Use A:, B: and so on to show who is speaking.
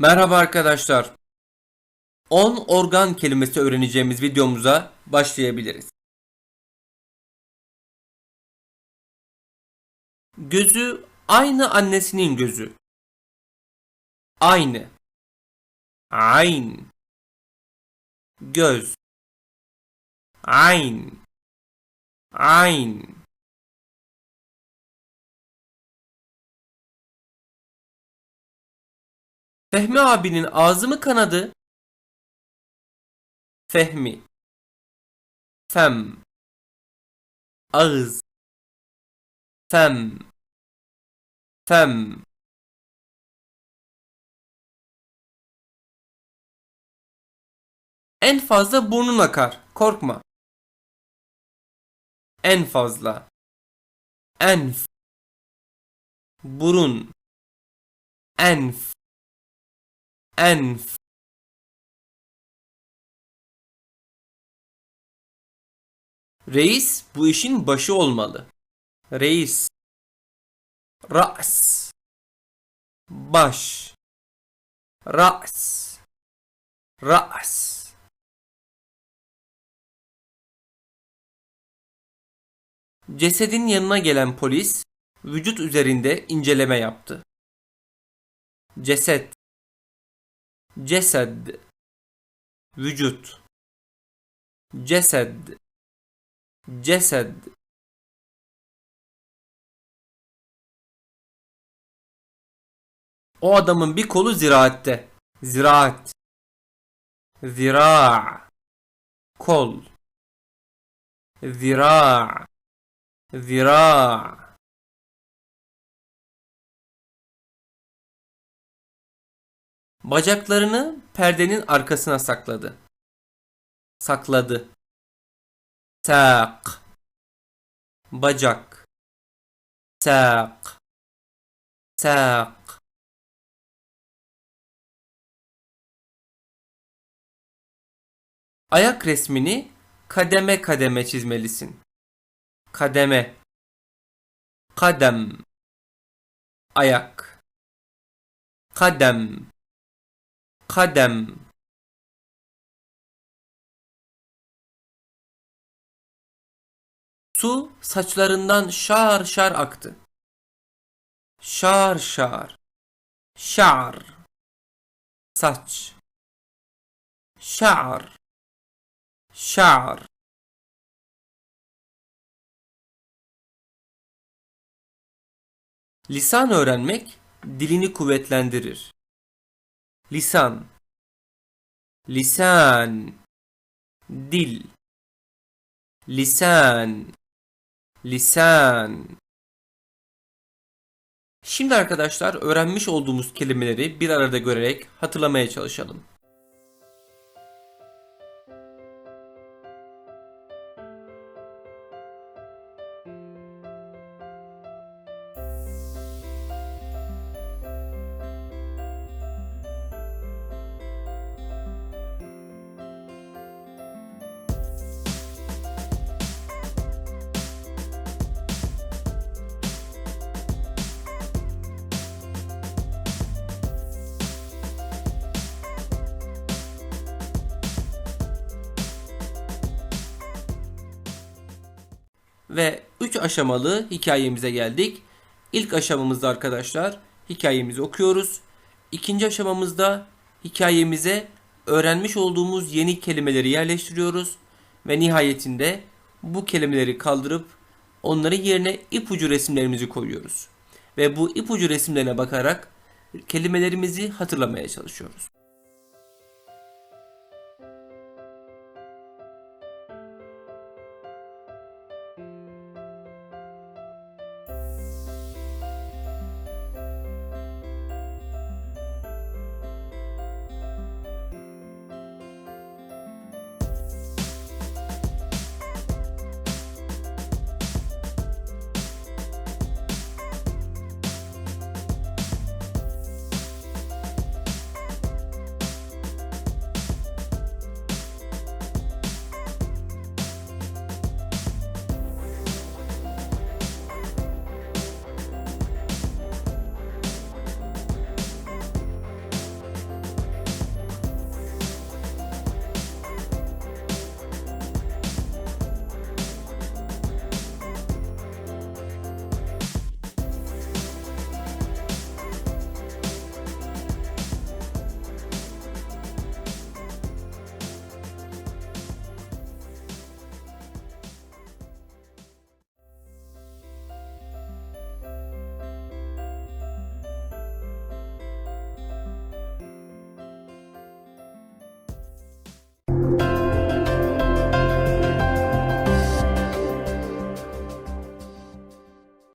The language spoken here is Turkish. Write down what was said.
A: Merhaba arkadaşlar. 10 organ kelimesi öğreneceğimiz videomuza başlayabiliriz. Gözü aynı annesinin gözü. Aynı. Ayn. Göz. Ayn. Ayn. Fehmi abinin ağzı mı kanadı? Fehmi. Fem. Ağız. Fem. Fem. En fazla burnun akar. Korkma. En fazla. Enf. Burun. Enf. Enf. Reis bu işin başı olmalı. Reis. Ra's. Baş. Ra's. Ra's. Cesedin yanına gelen polis vücut üzerinde inceleme yaptı. Ceset. Cesed. Vücut. Cesed. Cesed. O adamın bir kolu ziraatte. Ziraat. Zira. Kol. Zira. Zira. Bacaklarını perdenin arkasına sakladı. Sakladı. Sak. Bacak. Sak. Sak. Ayak resmini kademe kademe çizmelisin. Kademe. Kadem. Ayak. Kadem. Kadem. Su saçlarından şar şar aktı. Şar şar. Şar. Saç. Şar. Şar. Lisan öğrenmek dilini kuvvetlendirir. Lisan. Lisan. Dil. Lisan. Lisan. Şimdi arkadaşlar öğrenmiş olduğumuz kelimeleri bir arada görerek hatırlamaya çalışalım. Ve 3 aşamalı hikayemize geldik. İlk aşamamızda arkadaşlar hikayemizi okuyoruz. İkinci aşamamızda hikayemize öğrenmiş olduğumuz yeni kelimeleri yerleştiriyoruz. Ve nihayetinde bu kelimeleri kaldırıp onların yerine ipucu resimlerimizi koyuyoruz. Ve bu ipucu resimlerine bakarak kelimelerimizi hatırlamaya çalışıyoruz.